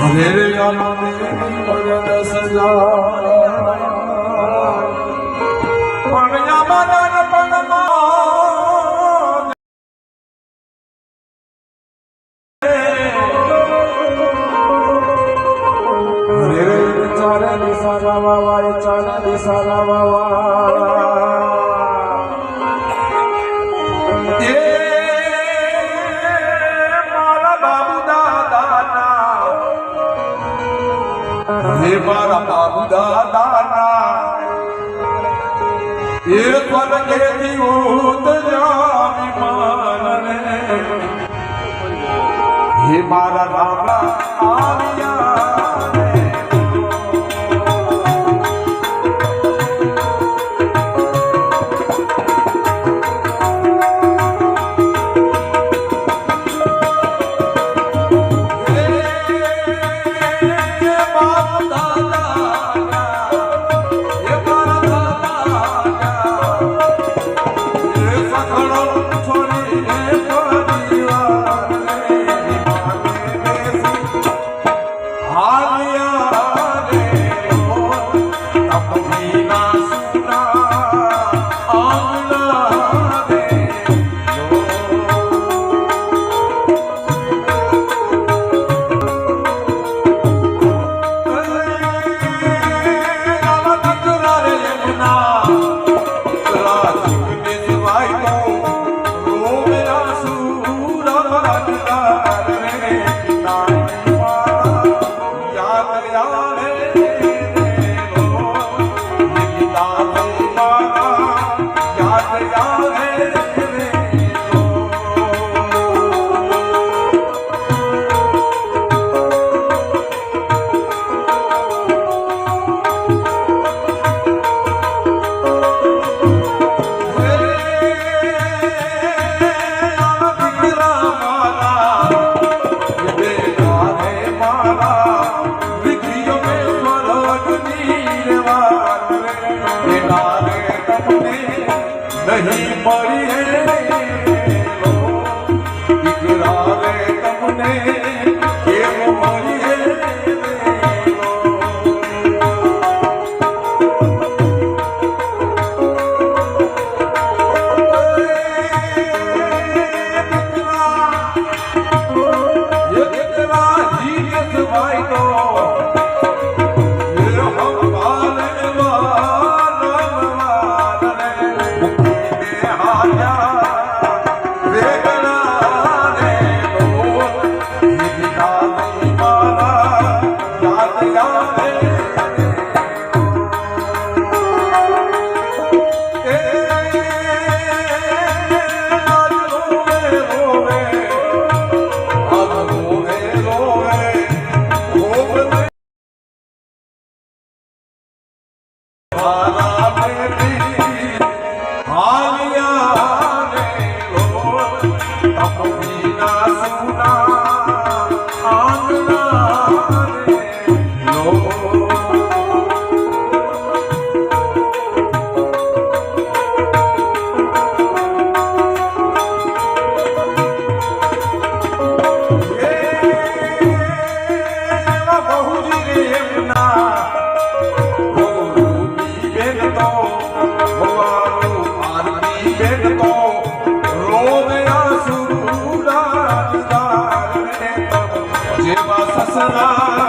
હરે ભજન સજા પણ યામનન પણમાં હરે રે ચારે દાદાના એ સ્વર્ગેથી ઉતર્યા વિમાન રે હે મારા રામા Bailando en París 啊。सदा